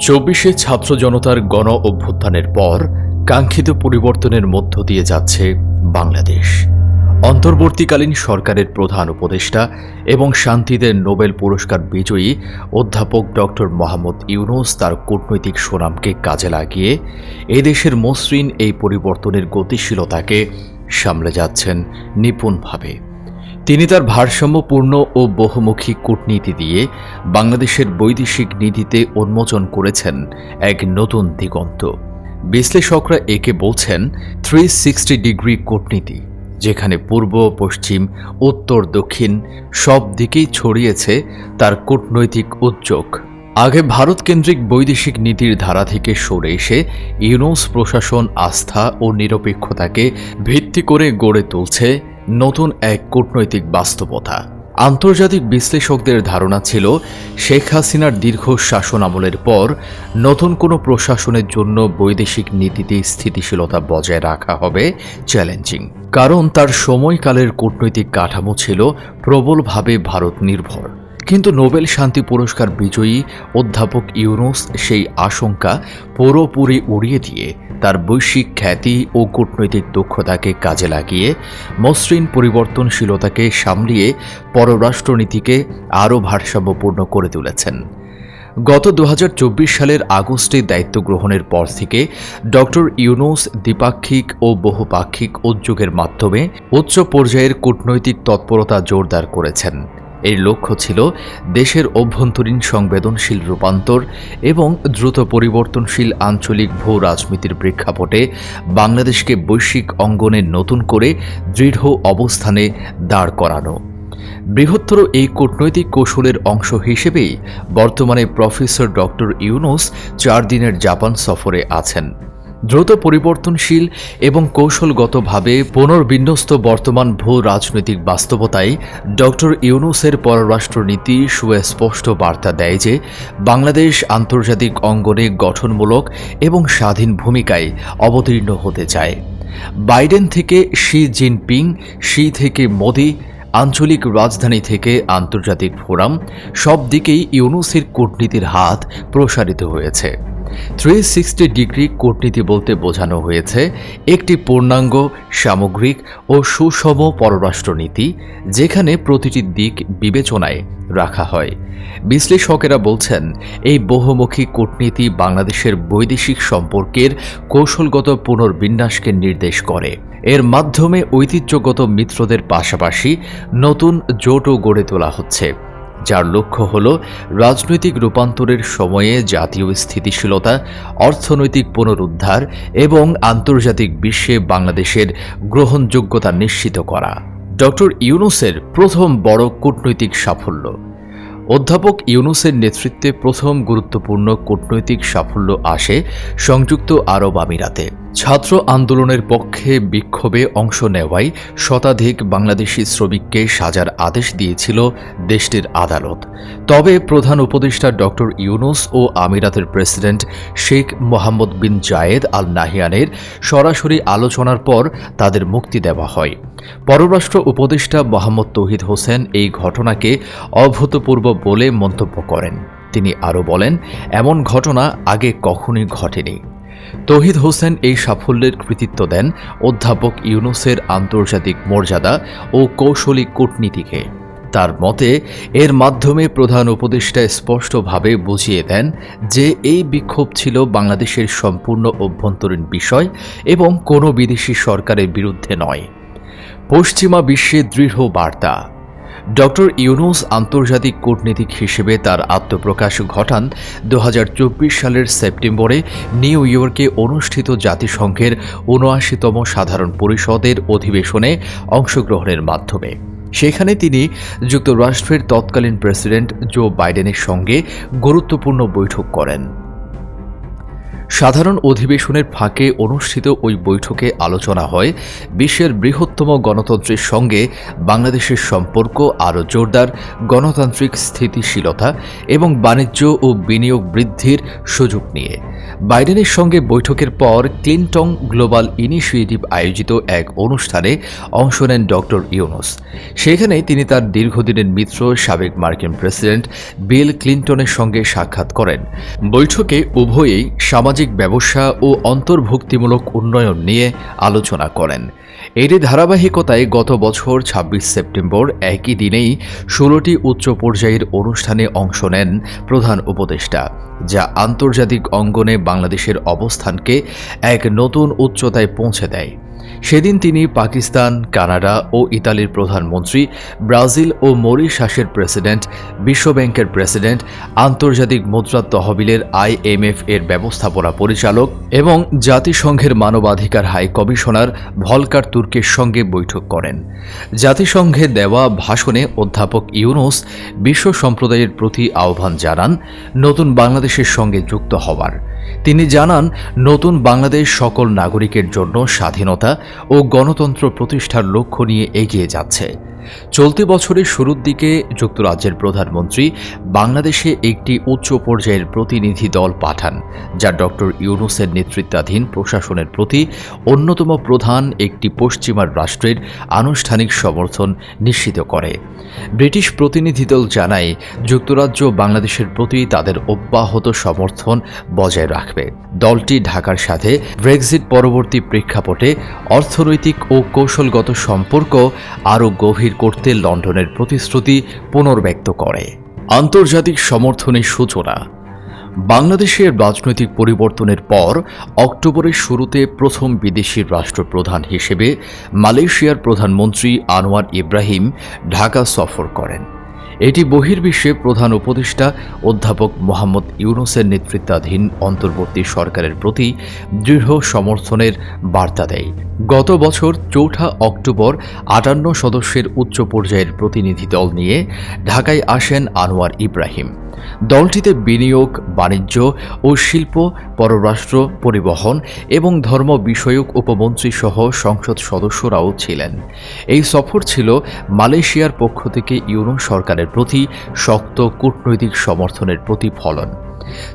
চব্বিশে ছাত্র জনতার গণ অভ্যুত্থানের পর কাঙ্ক্ষিত পরিবর্তনের মধ্য দিয়ে যাচ্ছে বাংলাদেশ। অন্তর্বর্তীকালীন সরকারের প্রধান উপদেষ্টা এবং শান্তিতে নোবেল পুরস্কার বিজয়ী অধ্যাপক ডক্টর মোহাম্মদ ইউনুস তার কূটনৈতিক সুনামকে কাজে লাগিয়ে এদেশের মসৃণ এই পরিবর্তনের গতিশীলতাকে সামলে যাচ্ছেন নিপুণভাবে। তিনি তার ভারসাম্যপূর্ণ ও বহুমুখী কূটনীতি দিয়ে বাংলাদেশের বৈদেশিক নীতিতে উন্মোচন করেছেন এক নতুন দিগন্ত। বিশ্লেষকরা একে বলছেন থ্রি সিক্সটি ডিগ্রি কূটনীতি, যেখানে পূর্ব, পশ্চিম, উত্তর, দক্ষিণ সব দিকেই ছড়িয়েছে তার কূটনৈতিক উদ্যোগ। আগে ভারত কেন্দ্রিক বৈদেশিক নীতির ধারা থেকে সরে এসে ইউনুস প্রশাসন আস্থা ও নিরপেক্ষতাকে ভিত্তি করে গড়ে তুলছে নতুন এক কূটনৈতিক বাস্তবতা। আন্তর্জাতিক বিশ্লেষকদের ধারণা ছিল, শেখ হাসিনার দীর্ঘ শাসন আমলের পর নতুন কোনো প্রশাসনের জন্য বৈদেশিক নীতিতে স্থিতিশীলতা বজায় রাখা হবে চ্যালেঞ্জিং। কারণ তার সময়কালের কূটনৈতিক কাঠামো ছিল প্রবলভাবে ভারত নির্ভর। কিন্তু নোবেল শান্তি পুরস্কার বিজয়ী অধ্যাপক ইউনুস সেই আশঙ্কা পুরোপুরি উড়িয়ে দিয়ে তার বৈশ্বিক খ্যাতি ও কূটনৈতিক দক্ষতাকে কাজে লাগিয়ে মসৃণ পরিবর্তনশীলতাকে সামলিয়ে পররাষ্ট্রনীতিকে আরও ভারসাম্যপূর্ণ করে তুলেছেন। গত দু হাজার চব্বিশ সালের আগস্টে দায়িত্ব গ্রহণের পর থেকে ডক্টর ইউনুস দ্বিপাক্ষিক ও বহুপাক্ষিক উদ্যোগের মাধ্যমে উচ্চ পর্যায়ের কূটনৈতিক তৎপরতা জোরদার করেছেন। এর লক্ষ্য ছিল দেশের অভ্যন্তরীণ সংবেদনশীল রূপান্তর এবং দ্রুত পরিবর্তনশীল আঞ্চলিক ভূ রাজনীতির প্রেক্ষাপটে বাংলাদেশকে বৈশ্বিক অঙ্গনে নতুন করে দৃঢ় অবস্থানে দাঁড় করানো। বৃহত্তর এই কূটনৈতিক কৌশলের অংশ হিসেবেই বর্তমানে প্রফেসর ডক্টর ইউনুস চার দিনের জাপান সফরে আছেন। দ্রুত পরিবর্তনশীল এবং কৌশলগতভাবে পুনর্বিন্যস্ত বর্তমান ভূ রাজনৈতিক বাস্তবতায় ডক্টর ইউনুসের পররাষ্ট্রনীতি সুস্পষ্ট বার্তা দেয় যে, বাংলাদেশ আন্তর্জাতিক অঙ্গনে গঠনমূলক এবং স্বাধীন ভূমিকায় অবতীর্ণ হতে চায়। বাইডেন থেকে শি জিনপিং, শি থেকে মোদি, আঞ্চলিক রাজধানী থেকে আন্তর্জাতিক ফোরাম, সব দিকেই ইউনুসের কূটনীতির হাত প্রসারিত হয়েছে। থ্রি সিক্সটি ডিগ্রি কূটনীতি বলতে বোঝানো হয়েছে, একটি পূর্ণাঙ্গ, সামগ্রিক ও সুষম পররাষ্ট্রনীতি, যেখানে প্রতিটি দিক বিবেচনায় রাখা হয়। বিশ্লেষকেরা বলছেন, এই বহুমুখী কূটনীতি বাংলাদেশের বৈদেশিক সম্পর্কের কৌশলগত পুনর্বিন্যাসকে নির্দেশ করে। এর মাধ্যমে ঐতিহ্যগত মিত্রদের পাশাপাশি নতুন জোটও গড়ে তোলা হচ্ছে। যার লক্ষ্য হল রাজনৈতিক রূপান্তরের সময়ে জাতীয় স্থিতিশীলতা, অর্থনৈতিক পুনরুদ্ধার এবং আন্তর্জাতিক বিশ্বে বাংলাদেশের গ্রহণযোগ্যতা নিশ্চিত করা। ডক্টর ইউনুসের প্রথম বড় কূটনৈতিক সাফল্য। অধ্যাপক ইউনুসের নেতৃত্বে প্রথম গুরুত্বপূর্ণ কূটনৈতিক সাফল্য আসে সংযুক্ত আরব আমিরাতে। ছাত্র আন্দোলনের পক্ষে বিক্ষোভে অংশ নেওয়ায় শতাধিক বাংলাদেশি শ্রমিককে সাজার আদেশ দিয়েছিল দেশটির আদালত। তবে প্রধান উপদেষ্টা ডক্টর ইউনুস ও আমিরাতের president Sheikh Mohammed bin Zayed Al নাহিয়ানের সরাসরি আলোচনার পর তাদের মুক্তি দেওয়া হয়। পররাষ্ট্র উপদেষ্টা মোহাম্মদ তৌহিদ হোসেন এই ঘটনাকে অভূতপূর্ব বলে মন্তব্য করেন। তিনি আরও বলেন, এমন ঘটনা আগে কখনোই ঘটেনি। তৌহিদ হোসেন এই সাফল্যের কৃতিত্ব দেন অধ্যাপক ইউনুসের আন্তর্জাতিক মর্যাদা ও কৌশলী কূটনীতিকে। তার মতে, এর মাধ্যমে প্রধান উপদেষ্টা স্পষ্টভাবে বুঝিয়ে দেন যে এই বিক্ষোভ ছিল বাংলাদেশের সম্পূর্ণ অভ্যন্তরীণ বিষয় এবং কোনো বিদেশি সরকারের বিরুদ্ধে নয়। পশ্চিমা বিশ্বে দৃঢ় বার্তা। ডক্টর ইউনুস আন্তর্জাতিক কূটনীতিক হিসেবে তার আত্মপ্রকাশ ঘটান দু হাজার চব্বিশ সালের সেপ্টেম্বরে নিউ ইয়র্কে অনুষ্ঠিত জাতিসংঘের উনআশিতম সাধারণ পরিষদের অধিবেশনে অংশগ্রহণের মাধ্যমে। সেখানে তিনি যুক্তরাষ্ট্রের তৎকালীন প্রেসিডেন্ট জো বাইডেনের সঙ্গে গুরুত্বপূর্ণ বৈঠক করেন। সাধারণ অধিবেশনের ফাঁকে অনুষ্ঠিত ওই বৈঠকে আলোচনা হয় বিশ্বের বৃহত্তম গণতন্ত্রের সঙ্গে বাংলাদেশের সম্পর্ক আরও জোরদার, গণতান্ত্রিক স্থিতিশীলতা এবং বাণিজ্য ও বিনিয়োগ বৃদ্ধির সুযোগ নিয়ে। বাইডেনের সঙ্গে বৈঠকের পর ক্লিনটন গ্লোবাল ইনিশিয়েটিভ আয়োজিত এক অনুষ্ঠানে অংশ নেন ডক্টর ইউনুস। সেখানে তিনি তার দীর্ঘদিনের মিত্র, সাবেক মার্কিন প্রেসিডেন্ট বিল ক্লিন্টনের সঙ্গে সাক্ষাৎ করেন। বৈঠকে উভয়েই সামাজিক ব্যবসা ও অন্তর্ভুক্তিমূলক উন্নয়ন নিয়ে আলোচনা করেন। এরই ধারাবাহিকতায় গত বছর ২৬ সেপ্টেম্বর একই দিনেই ষোলোটি উচ্চ পর্যায়ের অনুষ্ঠানে অংশ নেন প্রধান উপদেষ্টা, যা আন্তর্জাতিক অঙ্গনে বাংলাদেশের অবস্থানকে এক নতুন উচ্চতায় পৌঁছে দেয়। সেদিন তিনি পাকিস্তান, কানাডা ও ইতালির প্রধানমন্ত্রী, ব্রাজিল ও মরিশাসের প্রেসিডেন্ট বিশ্বব্যাংকের প্রেসিডেন্ট, আন্তর্জাতিক মুদ্রা তহবিলের আইএমএফ এর ব্যবস্থাপনা পরিচালক এবং জাতিসংঘের মানবাধিকার হাই কমিশনার ভলকার তুর্কের সঙ্গে বৈঠক করেন। জাতিসংঘে দেওয়া ভাষণে অধ্যাপক ইউনুস বিশ্ব সম্প্রদায়ের প্রতি আহ্বান জানান, নতুন বাংলাদেশের সঙ্গে যুক্ত হওয়ার। তিনি জানান, নতুন বাংলাদেশ সকল নাগরিকের জন্য স্বাধীনতা ও গণতন্ত্র প্রতিষ্ঠার লক্ষ্য নিয়ে এগিয়ে যাচ্ছে। চলতি বছরের শুরুর দিকে যুক্তরাজ্যের প্রধানমন্ত্রী বাংলাদেশে একটি উচ্চ পর্যায়ের প্রতিনিধি দল পাঠান, যা ডক্টর ইউনুসের নেতৃত্বাধীন প্রশাসনের প্রতি অন্যতম প্রধান একটি পশ্চিমার রাষ্ট্রের আনুষ্ঠানিক সমর্থন নিশ্চিত করে। ব্রিটিশ প্রতিনিধি দল জানায়, যুক্তরাজ্য বাংলাদেশের প্রতি তাদের অব্যাহত সমর্থন বজায় রাখবে। দলটি ঢাকার সাথে ব্রেক্সিট পরবর্তী প্রেক্ষাপটে অর্থনৈতিক ও কৌশলগত সম্পর্ক আরও গভীর করতে লন্ডনের প্রতিশ্রুতি পুনর্ব্যক্ত করে। আন্তর্জাতিক সমর্থনের সূচনা। বাংলাদেশের রাজনৈতিক পরিবর্তনের পর অক্টোবরের শুরুতে প্রথম বিদেশি রাষ্ট্রপ্রধান হিসেবে মালয়েশিয়ার প্রধানমন্ত্রী আনোয়ার ইব্রাহিম ঢাকা সফর করেন। এটি বহির্বিশ্বে প্রধান উপদেষ্টা অধ্যাপক মোহাম্মদ ইউনুসের নেতৃত্বাধীন অন্তর্বর্তী সরকারের প্রতি দৃঢ় সমর্থনের বার্তা দেয়। গত বছর চৌঠা অক্টোবর আটান্ন সদস্যের উচ্চ পর্যায়ের প্রতিনিধি দল নিয়ে ঢাকায় আসেন আনোয়ার ইব্রাহিম। দলটিতে বিনিয়োগ, বাণিজ্য ও শিল্প, পররাষ্ট্র, পরিবহন এবং ধর্ম বিষয়ক উপমন্ত্রী সহ সংসদ সদস্যরাও ছিলেন। এই সফর ছিল মালয়েশিয়ার পক্ষ থেকে ইউনো সরকারের প্রতি শক্ত কূটনৈতিক সমর্থনের প্রতিফলন।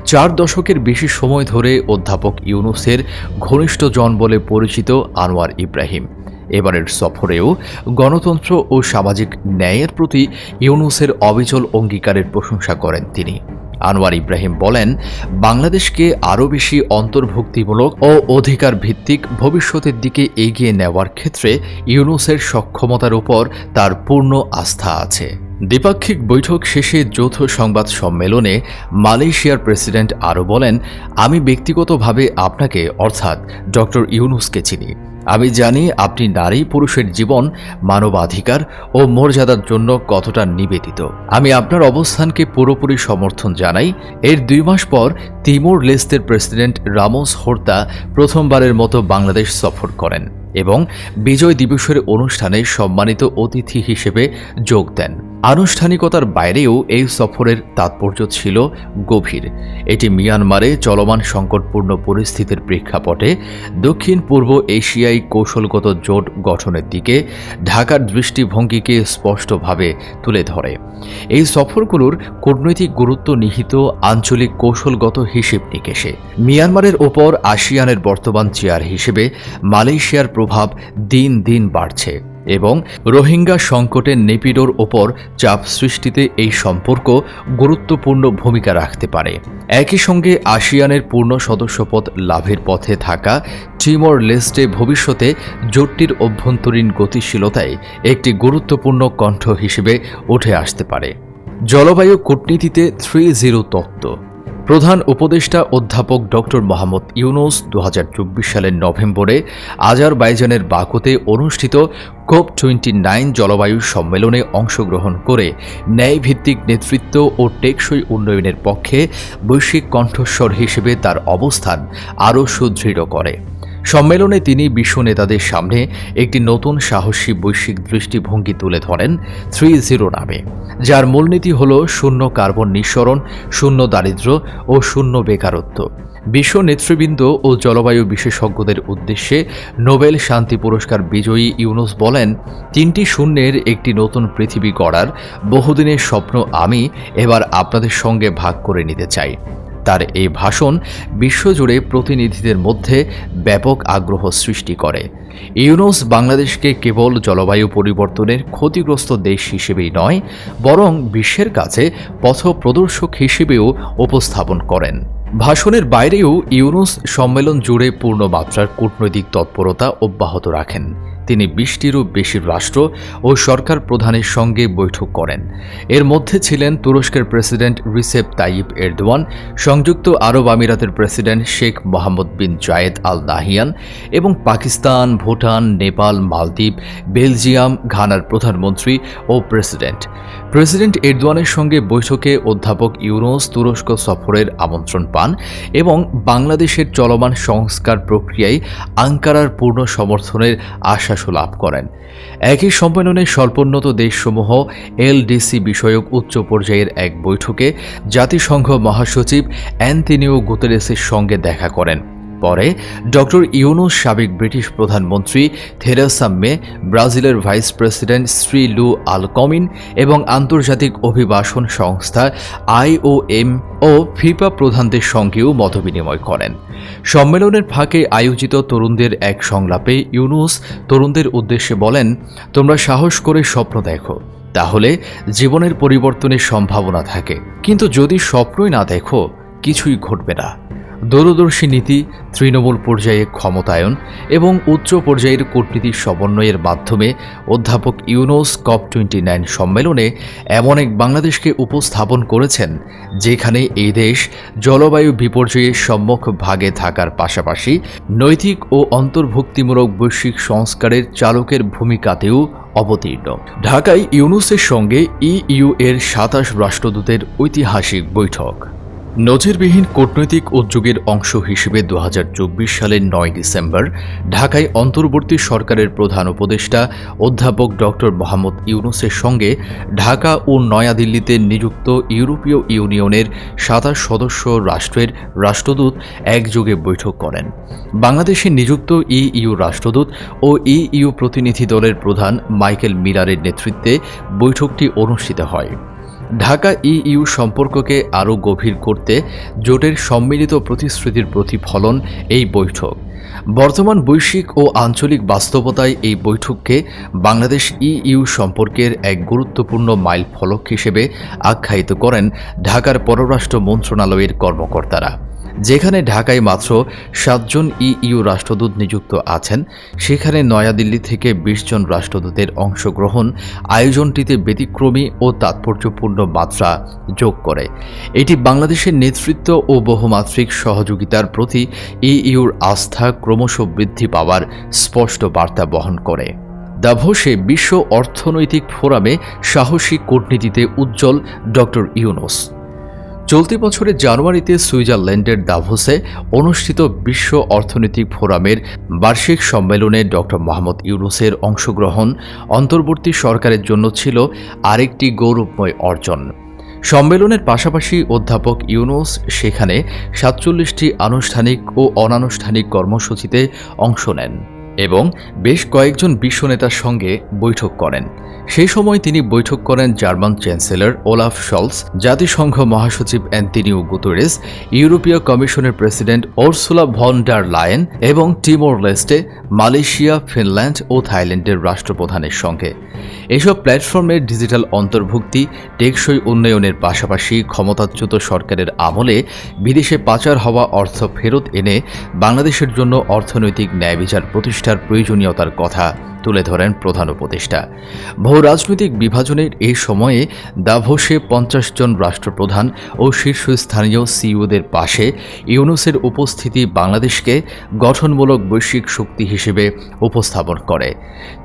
চার দশকের বেশি সময় ধরে অধ্যাপক ইউনুসের ঘনিষ্ঠজন বলে পরিচিত আনোয়ার ইব্রাহিম। এবারের সফরেও গণতন্ত্র ও সামাজিক ন্যায়ের প্রতি ইউনুসের অবিচল অঙ্গীকারের প্রশংসা করেন তিনি। আনোয়ার ইব্রাহিম বলেন, বাংলাদেশকে আরও বেশি অন্তর্ভুক্তিমূলক ও অধিকার ভিত্তিক ভবিষ্যতের দিকে এগিয়ে নেওয়ার ক্ষেত্রে ইউনুসের সক্ষমতার উপর তার পূর্ণ আস্থা আছে। দ্বিপাক্ষিক বৈঠক শেষে যৌথ সংবাদ সম্মেলনে মালয়েশিয়ার প্রেসিডেন্ট আরও বলেন, আমি ব্যক্তিগতভাবে আপনাকে, অর্থাৎ ডক্টর ইউনুসকে চিনি। আমি জানি আপনি নারী পুরুষের জীবন, মানবাধিকার ও মর্যাদার জন্য কতটা নিবেদিত। আমি আপনার অবস্থানকে পুরোপুরি সমর্থন জানাই। এর দুই মাস পর তিমুর লেস্তের প্রেসিডেন্ট রামোস হোর্তা প্রথমবারের মতো বাংলাদেশ সফর করেন এবং বিজয় দিবসের অনুষ্ঠানে সম্মানিত অতিথি হিসেবে যোগ দেন। আনুষ্ঠানিকতার বাইরেও এই সফরের তাৎপর্য ছিল গভীর। এটি মিয়ানমারে চলমান সংকটপূর্ণ পরিস্থিতির প্রেক্ষাপটে দক্ষিণ পূর্ব এশিয়ায় কৌশলগত জোট গঠনের দিকে ঢাকার দৃষ্টিভঙ্গিকে স্পষ্টভাবে তুলে ধরে। এই সফরগুলোর কূটনৈতিক গুরুত্ব নিহিত আঞ্চলিক কৌশলগত হিসেব নিকেশে। মিয়ানমারের ওপর আসিয়ানের বর্তমান চেয়ার হিসেবে মালয়েশিয়ার প্রভাব দিন দিন বাড়ছে। এবং রোহিঙ্গা সংকটের নেপিডোর ওপর চাপ সৃষ্টিতে এই সম্পর্ক গুরুত্বপূর্ণ ভূমিকা রাখতে পারে। একই সঙ্গে আসিয়ানের পূর্ণ সদস্যপদ লাভের পথে থাকা টিমর লেস্টে ভবিষ্যতে জোটটির অভ্যন্তরীণ গতিশীলতায় একটি গুরুত্বপূর্ণ কণ্ঠ হিসেবে উঠে আসতে পারে। জলবায়ু কূটনীতিতে থ্রি জিরো তত্ত্ব। প্রধান উপদেষ্টা অধ্যাপক ডক্টর মোহাম্মদ ইউনুস দু হাজার চব্বিশ সালের নভেম্বরে আজারবাইজানের বাকুতে অনুষ্ঠিত কোপ টোয়েন্টি নাইন জলবায়ু সম্মেলনে অংশগ্রহণ করে ন্যায়ভিত্তিক নেতৃত্ব ও টেকসই উন্নয়নের পক্ষে বৈশ্বিক কণ্ঠস্বর হিসেবে তার অবস্থান আরও সুদৃঢ় করে। সম্মেলনে তিনি বিশ্ব নেতাদের সামনে একটি নতুন সাহসী বৈশ্বিক দৃষ্টিভঙ্গি তুলে ধরেন থ্রি জিরো নামে, যার মূলনীতি হল শূন্য কার্বন নিঃসরণ, শূন্য দারিদ্র্য ও শূন্য বেকারত্ব। বিশ্ব নেতৃবৃন্দ ও জলবায়ু বিশেষজ্ঞদের উদ্দেশ্যে নোবেল শান্তি পুরস্কার বিজয়ী ইউনুস বলেন, তিনটি শূন্যের একটি নতুন পৃথিবী গড়ার বহুদিনের স্বপ্ন আমি এবার আপনাদের সঙ্গে ভাগ করে নিতে চাই। তার এই ভাষণ বিশ্বজুড়ে প্রতিনিধিদের মধ্যে ব্যাপক আগ্রহ সৃষ্টি করে। ইউনুস বাংলাদেশকে কেবল জলবায়ু পরিবর্তনের ক্ষতিগ্রস্ত দেশ হিসেবেই নয়, বরং বিশ্বের কাছে পথপ্রদর্শক হিসেবেও উপস্থাপন করেন। ভাষণের বাইরেও ইউনুস সম্মেলন জুড়ে পূর্ণমাত্রার কূটনৈতিক তৎপরতা অব্যাহত রাখেন। তিনি বিশটিরও বেশি রাষ্ট্র ও সরকার প্রধানের সঙ্গে বৈঠক করেন। এর মধ্যে ছিলেন তুরস্কের প্রেসিডেন্ট রিসেপ তাইয়িপ এরদোয়ান, সংযুক্ত আরব আমিরাতের president Sheikh Mohammed bin Zayed Al Nahyan এবং পাকিস্তান, ভুটান, নেপাল, মালদ্বীপ, বেলজিয়াম, ঘানার প্রধানমন্ত্রী ও প্রেসিডেন্ট। প্রেসিডেন্ট এরদোয়ানের সঙ্গে বৈঠকে অধ্যাপক ইউনুস তুরস্ক সফরের আমন্ত্রণ পান এবং বাংলাদেশের চলমান সংস্কার প্রক্রিয়ায় আঙ্কারার পূর্ণ সমর্থনের আশ্বাসও লাভ করেন। একই সম্মেলনে স্বল্পোন্নত দেশসমূহ, এলডিসি বিষয়ক উচ্চ পর্যায়ের এক বৈঠকে জাতিসংঘ মহাসচিব অ্যান্তিনিও গুতেরেসের সঙ্গে দেখা করেন। পরে ডক্টর ইউনুস সাবেক ব্রিটিশ প্রধানমন্ত্রী থেরেসা মে, ব্রাজিলের ভাইস প্রেসিডেন্ট শ্রী লু আলকমিন এবং আন্তর্জাতিক অভিবাসন সংস্থা আইওএম ও ফিফা প্রধানদের সঙ্গেও মতবিনিময় করেন। সম্মেলনের ফাঁকে আয়োজিত তরুণদের এক সংলাপে ইউনুস তরুণদের উদ্দেশ্যে বলেন, তোমরা সাহস করে স্বপ্ন দেখো, তাহলে জীবনের পরিবর্তনের সম্ভাবনা থাকে। কিন্তু যদি স্বপ্নই না দেখো, কিছুই ঘটবে না। দূরদর্শী নীতি, তৃণমূল পর্যায়ে ক্ষমতায়ন এবং উচ্চ পর্যায়ের কূটনীতির সমন্বয়ের মাধ্যমে অধ্যাপক ইউনোস কপ টোয়েন্টি নাইন সম্মেলনে এমন এক বাংলাদেশকে উপস্থাপন করেছেন, যেখানে এই দেশ জলবায়ু বিপর্যয়ের সম্মুখ ভাগে থাকার পাশাপাশি নৈতিক ও অন্তর্ভুক্তিমূলক বৈশ্বিক সংস্কারের চালকের ভূমিকাতেও অবতীর্ণ। ঢাকায় ইউনুসের সঙ্গে ইইউ এর সাতাশ রাষ্ট্রদূতের ঐতিহাসিক বৈঠক। নজিরবিহীন কূটনৈতিক উদ্যোগের অংশ হিসেবে দু হাজার চব্বিশ সালের নয় ডিসেম্বর ঢাকায় অন্তর্বর্তী সরকারের প্রধান উপদেষ্টা অধ্যাপক ডক্টর মোহাম্মদ ইউনুসের সঙ্গে ঢাকা ও নয়াদিল্লিতে নিযুক্ত ইউরোপীয় ইউনিয়নের সাতাশ সদস্য রাষ্ট্রের রাষ্ট্রদূত একযোগে বৈঠক করেন। বাংলাদেশে নিযুক্ত ইইউ রাষ্ট্রদূত ও ইইউ প্রতিনিধি দলের প্রধান মাইকেল মিলারের নেতৃত্বে বৈঠকটি অনুষ্ঠিত হয়। ঢাকা ইইউ সম্পর্ককে আরও গভীর করতে জোটের সম্মিলিত প্রতিশ্রুতির প্রতিফলন এই বৈঠক। বর্তমান বৈশ্বিক ও আঞ্চলিক বাস্তবতায় এই বৈঠককে বাংলাদেশ ইইউ সম্পর্কের এক গুরুত্বপূর্ণ মাইল ফলক হিসেবে আখ্যায়িত করেন ঢাকার পররাষ্ট্র মন্ত্রণালয়ের কর্মকর্তারা। যেখানে ঢাকায় মাত্র সাতজন ইইউ রাষ্ট্রদূত নিযুক্ত আছেন, সেখানে নয়াদিল্লি থেকে বিশ জন রাষ্ট্রদূতের অংশগ্রহণ আয়োজনটিতে ব্যতিক্রমী ও তাৎপর্যপূর্ণ মাত্রা যোগ করে। এটি বাংলাদেশের নেতৃত্ব ও বহুমাত্রিক সহযোগিতার প্রতি ইইউর আস্থা ক্রমশ বৃদ্ধি পাওয়ার স্পষ্ট বার্তা বহন করে। দাভোসে বিশ্ব অর্থনৈতিক ফোরামে সাহসী কূটনীতিতে উজ্জ্বল ডক্টর ইউনুস। চলতি বছরের জানুয়ারিতে সুইজারল্যান্ডের দাভোসে অনুষ্ঠিত বিশ্ব অর্থনৈতিক ফোরামের বার্ষিক সম্মেলনে ডক্টর মোহাম্মদ ইউনুসের অংশগ্রহণ অন্তর্বর্তী সরকারের জন্য ছিল আরেকটি গৌরবময় অর্জন। সম্মেলনের পাশাপাশি অধ্যাপক ইউনুস সেখানে সাতচল্লিশটি আনুষ্ঠানিক ও অনানুষ্ঠানিক কর্মসূচিতে অংশ নেন। এবং বেশ কয়েকজন বিশ্ব নেতার সঙ্গে বৈঠক করেন। সেই সময় তিনি বৈঠক করেন জার্মান চ্যান্সেলর ওলাফ শলস, জাতিসংঘ মহাসচিব অ্যান্টনিও গুতরেস, ইউরোপীয় কমিশনের president Ursula von der Leyen এবং টিমোর লেস্টে মালয়েশিয়া, ফিনল্যান্ড ও থাইল্যান্ডের রাষ্ট্রপ্রধানের সঙ্গে। এসব প্ল্যাটফর্মের ডিজিটাল অন্তর্ভুক্তি, টেকসই উন্নয়নের পাশাপাশি ক্ষমতাচ্যুত সরকারের আমলে বিদেশে পাচার হওয়া অর্থ ফেরত এনে বাংলাদেশের জন্য অর্থনৈতিক ন্যায় বিচার প্রতিষ্ঠার প্রয়োজনীয়তার কথা তুলে ধরেন প্রধান উপদেষ্টা। বহু রাজনৈতিক বিভাজনের এই সময়ে দাভোসে পঞ্চাশ জন রাষ্ট্রপ্রধান ও শীর্ষস্থানীয় সিইওদের পাশে ইউনুসের উপস্থিতি বাংলাদেশকে গঠনমূলক বৈশ্বিক শক্তি হিসেবে উপস্থাপন করে।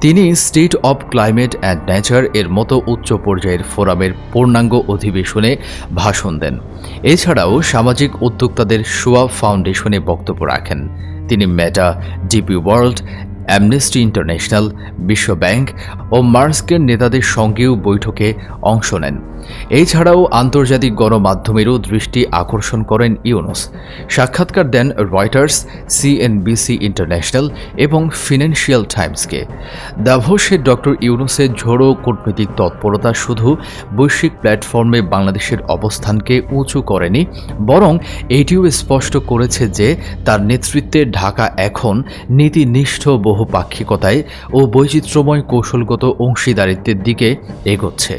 তিনি state of climate and nature এর মতো উচ্চ পর্যায়ের ফোরামের পূর্ণাঙ্গ অধিবেশনে ভাষণ দেন। এছাড়াও সামাজিক উদ্যোক্তাদের সোয়া ফাউন্ডেশনে বক্তব্য রাখেন। তিনি Meta DP World Amnesty International বিশ্ব ব্যাংক ও মার্সকের নেতাদের সঙ্গেও বৈঠকে অংশ নেন। এছাড়াও আন্তর্জাতিক গণমাধ্যমেরও দৃষ্টি আকর্ষণ করেন ইউনুস। সাক্ষাৎকার দেন রয়টার্স সিএনবিসি ইন্টারন্যাশনাল এবং ফিনান্সিয়াল টাইমসকে দাভোসে ডক্টর ইউনুসের ঝোড়ো কূটনৈতিক তৎপরতা শুধু বৈশ্বিক প্ল্যাটফর্মে বাংলাদেশের অবস্থানকে উঁচু করেনি, বরং এটিও স্পষ্ট করেছে যে তার নেতৃত্বে ঢাকা এখন নীতিনিষ্ঠ বহুপাক্ষিকতায় ও বৈচিত্র্যময় কৌশলগত অংশীদারিত্বের দিকে এগোচ্ছে।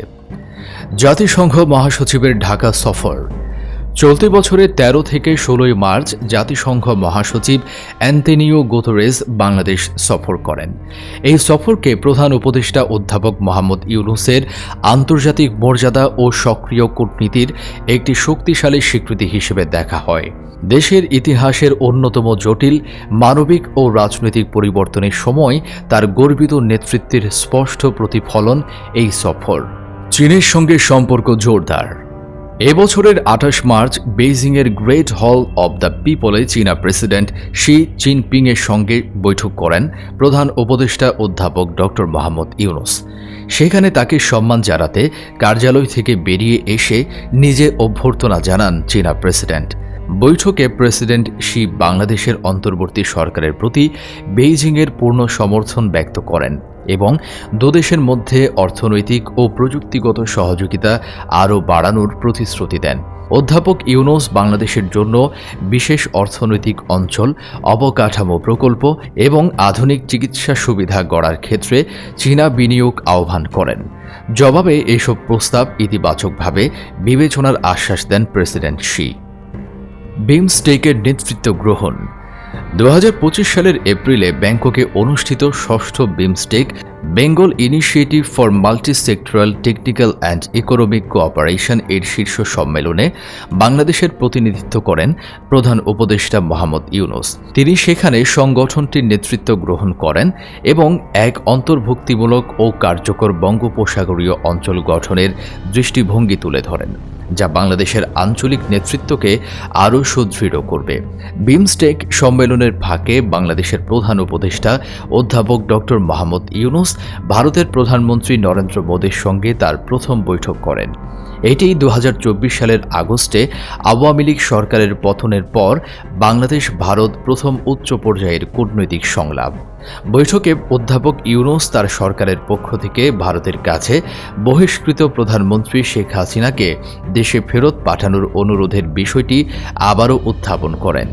জাতিসংঘ মহাসচিবের ঢাকা সফর। চলতি বছরের ১৩ থেকে ষোলোই মার্চ জাতিসংঘ মহাসচিব অ্যান্তেনিও গোতরেজ বাংলাদেশ সফর করেন। এই সফরকে প্রধান উপদেষ্টা অধ্যাপক মোহাম্মদ ইউনুসের আন্তর্জাতিক মর্যাদা ও সক্রিয় কূটনীতির একটি শক্তিশালী স্বীকৃতি হিসেবে দেখা হয়। দেশের ইতিহাসের অন্যতম জটিল, মানবিক ও রাজনৈতিক পরিবর্তনের সময় তার গর্বিত নেতৃত্বের স্পষ্ট প্রতিফলন এই সফর। চীনের সঙ্গে সম্পর্ক জোরদার। এবছরের আঠাশ মার্চ বেইজিংয়ের গ্রেট হল অব দ্য পিপলে চীনা প্রেসিডেন্ট শি জিনপিংয়ের সঙ্গে বৈঠক করেন প্রধান উপদেষ্টা অধ্যাপক ডক্টর মোহাম্মদ ইউনুস। সেখানে তাকে সম্মান জানাতে কার্যালয় থেকে বেরিয়ে এসে নিজে অভ্যর্থনা জানান চীনা প্রেসিডেন্ট। বৈঠকে প্রেসিডেন্ট শি বাংলাদেশের অন্তর্বর্তী সরকারের প্রতি বেইজিংয়ের পূর্ণ সমর্থন ব্যক্ত করেন এবং দুদেশের মধ্যে অর্থনৈতিক ও প্রযুক্তিগত সহযোগিতা আরও বাড়ানোর প্রতিশ্রুতি দেন। অধ্যাপক ইউনুস বাংলাদেশের জন্য বিশেষ অর্থনৈতিক অঞ্চল, অবকাঠামো প্রকল্প এবং আধুনিক চিকিৎসা সুবিধা গড়ার ক্ষেত্রে চীনা বিনিয়োগ আহ্বান করেন। জবাবে এসব প্রস্তাব ইতিবাচকভাবে বিবেচনার আশ্বাস দেন প্রেসিডেন্ট শি। বিমস্টেকের নেতৃত্ব গ্রহণ। দু হাজার পঁচিশ সালের এপ্রিলে ব্যাংককে অনুষ্ঠিত ষষ্ঠ BIMSTEC Bengal Initiative for Multi Sectoral Technical and Economic Cooperation এর শীর্ষ সম্মেলনে বাংলাদেশের প্রতিনিধিত্ব করেন প্রধান উপদেষ্টা মোহাম্মদ ইউনুস। তিনি সেখানে সংগঠনটির নেতৃত্ব গ্রহণ করেন এবং এক অন্তর্ভুক্তিমূলক ও কার্যকর বঙ্গোপসাগরীয় অঞ্চল গঠনের দৃষ্টিভঙ্গি তুলে ধরেন। যা বাংলাদেশের আঞ্চলিক নেতৃত্বকে আরও সুদৃঢ় করবে। বিমস্টেক সম্মেলনের ফাঁকে বাংলাদেশের প্রধান উপদেষ্টা অধ্যাপক ডক্টর মাহমুদ ইউনুস, ভারতের প্রধানমন্ত্রী নরেন্দ্র মোদীর সঙ্গে তার প্রথম বৈঠক করেন। এটি দু হাজার চব্বিশ সালের আগস্টে আওয়ামী লীগ সরকারের পতনের পর বাংলাদেশ ভারত প্রথম উচ্চ পর্যায়ের কূটনৈতিক সংলাপ। বৈঠকে অধ্যাপক ইউনুস তার সরকারের পক্ষ থেকে ভারতের কাছে বহিষ্কৃত প্রধানমন্ত্রী শেখ হাসিনাকে দেশে ফেরত পাঠানোর অনুরোধের বিষয়টি আবারও উত্থাপন করেন।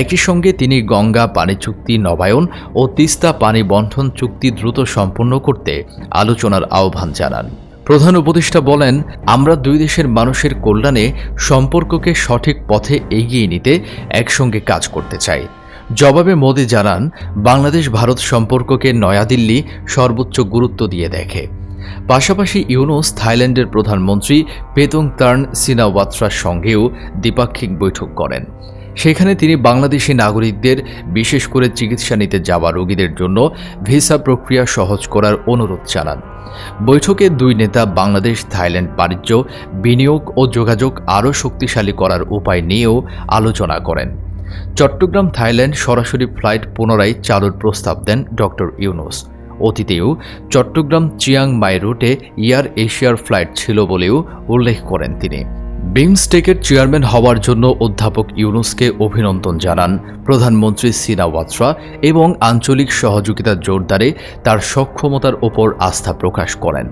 একই সঙ্গে তিনি গঙ্গা পানি চুক্তি, নবায়ন ও তিস্তা পানি বন্টন চুক্তি দ্রুত সম্পন্ন করতে আলোচনার আহ্বান জানান। প্রধান উপদেষ্টা বলেন, আমরা দুই দেশের মানুষের কল্যাণে সম্পর্ককে সঠিক পথে এগিয়ে নিতে একসঙ্গে কাজ করতে চাই। জবাবে মোদি জানান, বাংলাদেশ ভারত সম্পর্ককে নয়াদিল্লি সর্বোচ্চ গুরুত্ব দিয়ে দেখে। পাশাপাশি ইউনুস, থাইল্যান্ডের প্রধানমন্ত্রী পেতং তার্ন সিনাওয়াত্রার সঙ্গেও দ্বিপাক্ষিক বৈঠক করেন। সেখানে তিনি বাংলাদেশি নাগরিকদের বিশেষ করে চিকিৎসা নিতে যাওয়া রোগীদের জন্য ভিসা প্রক্রিয়া সহজ করার অনুরোধ জানান। বৈঠকে দুই নেতা বাংলাদেশ, থাইল্যান্ড বাণিজ্য, বিনিয়োগ ও যোগাযোগ আরও শক্তিশালী করার উপায় নিয়েও আলোচনা করেন। চট্টগ্রাম, থাইল্যান্ড সরাসরি ফ্লাইট পুনরায় চালুর প্রস্তাব দেন ডক্টর ইউনুস। অতীতেও চট্টগ্রাম চিয়াং মাই রুটে এয়ার এশিয়ার ফ্লাইট ছিল বলেও উল্লেখ করেন তিনি। বিমস্টেকের চেয়ারম্যান হওয়ার জন্য অধ্যাপক ইউনুসকে অভিনন্দন জানান প্রধানমন্ত্রী সিনা ওয়াত্রা এবং আঞ্চলিক সহযোগিতা জোরদারে তার সক্ষমতার ওপর আস্থা প্রকাশ করেন।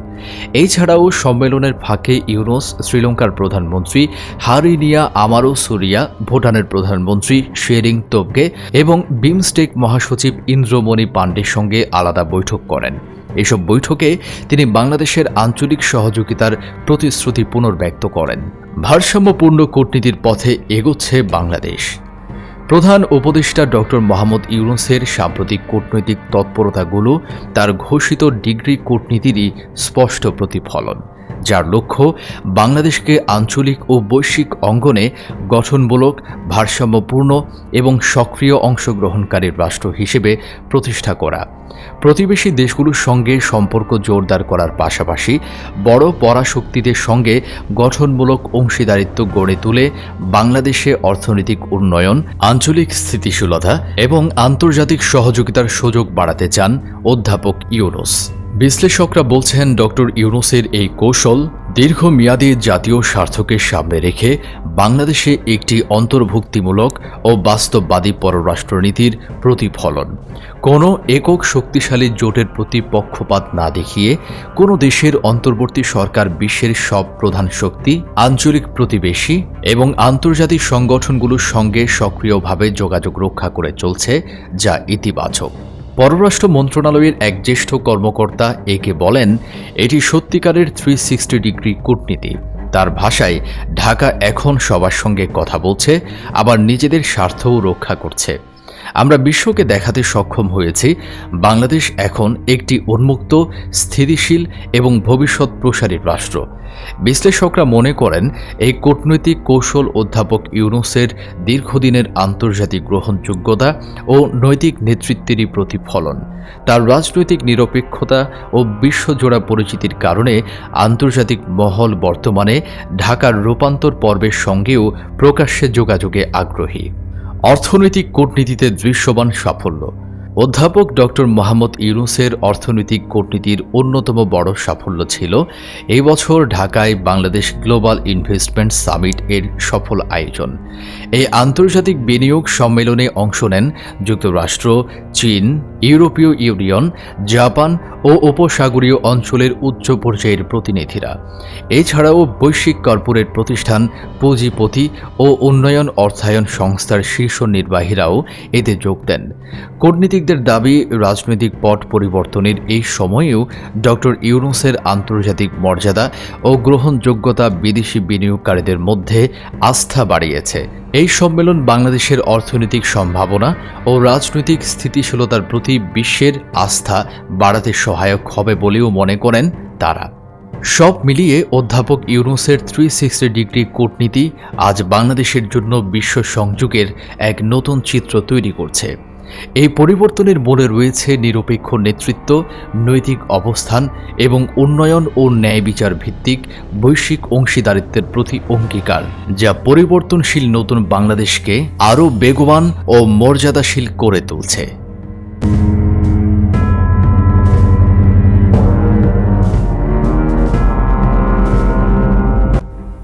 এছাড়াও সম্মেলনের ফাঁকে ইউনুস, শ্রীলঙ্কার প্রধানমন্ত্রী হারিনিয়া আমারো সুরিয়া ভুটানের প্রধানমন্ত্রী শেরিং তোবগে এবং বিমস্টেক মহাসচিব ইন্দ্রমণি পাণ্ডের সঙ্গে আলাদা বৈঠক করেন। এসব বৈঠকে তিনি বাংলাদেশের আঞ্চলিক সহযোগিতার প্রতিশ্রুতি পুনর্ব্যক্ত করেন। ভারসাম্যপূর্ণ কূটনীতির পথে এগোচ্ছে বাংলাদেশ। প্রধান উপদেষ্টা ডক্টর মোহাম্মদ ইউনুসের সাম্প্রতিক কূটনৈতিক তৎপরতাগুলো তার ঘোষিত ডিগ্রি কূটনীতিরই স্পষ্ট প্রতিফলন। যার লক্ষ্য বাংলাদেশকে আঞ্চলিক ও বৈশ্বিক অঙ্গনে গঠনমূলক, ভারসাম্যপূর্ণ এবং সক্রিয় অংশগ্রহণকারী রাষ্ট্র হিসেবে প্রতিষ্ঠা করা। প্রতিবেশী দেশগুলোর সঙ্গে সম্পর্ক জোরদার করার পাশাপাশি বড় পরাশক্তিদের সঙ্গে গঠনমূলক অংশীদারিত্ব গড়ে তুলে বাংলাদেশে অর্থনৈতিক উন্নয়ন, আঞ্চলিক স্থিতিশীলতা এবং আন্তর্জাতিক সহযোগিতার সুযোগ বাড়াতে চান অধ্যাপক ইউনুস। বিশ্লেষকরা বলছেন ডক্টর ইউনুসের এই কৌশল দীর্ঘমেয়াদী জাতীয় স্বার্থকে সামনে রেখে বাংলাদেশে একটি অন্তর্ভুক্তিমূলক ও বাস্তববাদী পররাষ্ট্রনীতির প্রতিফলন। কোনো একক শক্তিশালী জোটের প্রতি পক্ষপাত না দেখিয়ে কোনো দেশের অন্তর্বর্তী সরকার বিশ্বের সব প্রধান শক্তি, আঞ্চলিক প্রতিবেশী এবং আন্তর্জাতিক সংগঠনগুলোর সঙ্গে সক্রিয়ভাবে যোগাযোগ রক্ষা করে চলছে যা ইতিবাচক। পররাষ্ট্র মন্ত্রণালয়ের এক জ্যেষ্ঠ কর্মকর্তা একে বলেন, এটি সত্যিকারের থ্রি সিক্সটি ডিগ্রি কূটনীতি। তার ভাষায়, ঢাকা এখন সবার সঙ্গে কথা বলছে, আবার নিজেদের স্বার্থও রক্ষা করছে। আমরা বিশ্বকে দেখাতে সক্ষম হয়েছি। বাংলাদেশ এখন একটি উন্মুক্ত, স্থিতিশীল এবং ভবিষ্যৎ প্রসারী রাষ্ট্র। বিশ্লেষকরা মনে করেন, এই কূটনৈতিক কৌশল অধ্যাপক ইউনুসের দীর্ঘদিনের আন্তর্জাতিক গ্রহণযোগ্যতা ও নৈতিক নেতৃত্বেরই প্রতিফলন। তার রাজনৈতিক নিরপেক্ষতা ও বিশ্বজোড়া পরিচিতির কারণে আন্তর্জাতিক মহল বর্তমানে ঢাকার রূপান্তর পর্বের সঙ্গেও প্রকাশ্যে যোগাযোগে আগ্রহী। অর্থনৈতিক কূটনীতিতে দৃশ্যমান সাফল্য। অধ্যাপক ডক্টর মোহাম্মদ ইউনুসের অর্থনৈতিক কূটনীতির অন্যতম বড় সাফল্য ছিল এই বছর ঢাকায় বাংলাদেশ গ্লোবাল ইনভেস্টমেন্ট সামিট এর সফল আয়োজন। এই আন্তর্জাতিক বিনিয়োগ সম্মেলনে অংশ নেন যুক্তরাষ্ট্র, চীন, ইউরোপীয় ইউনিয়ন, জাপান ও উপসাগরীয় অঞ্চলের উচ্চ পর্যায়ের প্রতিনিধিরা। এছাড়াও বৈশ্বিক কর্পোরেট প্রতিষ্ঠান, পুঁজিপতি ও উন্নয়ন অর্থায়ন সংস্থার শীর্ষ নির্বাহীরাও এতে যোগ দেন। কূটনীতিকদের দাবি, রাজনৈতিক পট পরিবর্তনের এই সময়েও ডক্টর ইউনুসের আন্তর্জাতিক মর্যাদা ও গ্রহণযোগ্যতা বিদেশি বিনিয়োগকারীদের মধ্যে আস্থা বাড়িয়েছে। এই সম্মেলন বাংলাদেশের অর্থনৈতিক সম্ভাবনা ও রাজনৈতিক স্থিতিশীলতার প্রতি বিশ্বের আস্থা বাড়াতে সহায়ক হবে বলেও মনে করেন তারা। সব মিলিয়ে অধ্যাপক ইউনুসের থ্রি সিক্সটি ডিগ্রি কূটনীতি আজ বাংলাদেশের জন্য বিশ্ব সংযোগের এক নতুন চিত্র তৈরি করছে। এই পরিবর্তনের মূলে রয়েছে নিরপেক্ষ নেতৃত্ব, নৈতিক অবস্থান এবং উন্নয়ন ও ন্যায় বিচার ভিত্তিক বৈশ্বিক অংশীদারিত্বের প্রতি অঙ্গীকার, যা পরিবর্তনশীল নতুন বাংলাদেশকে আরও বেগবান ও মর্যাদাশীল করে তুলছে।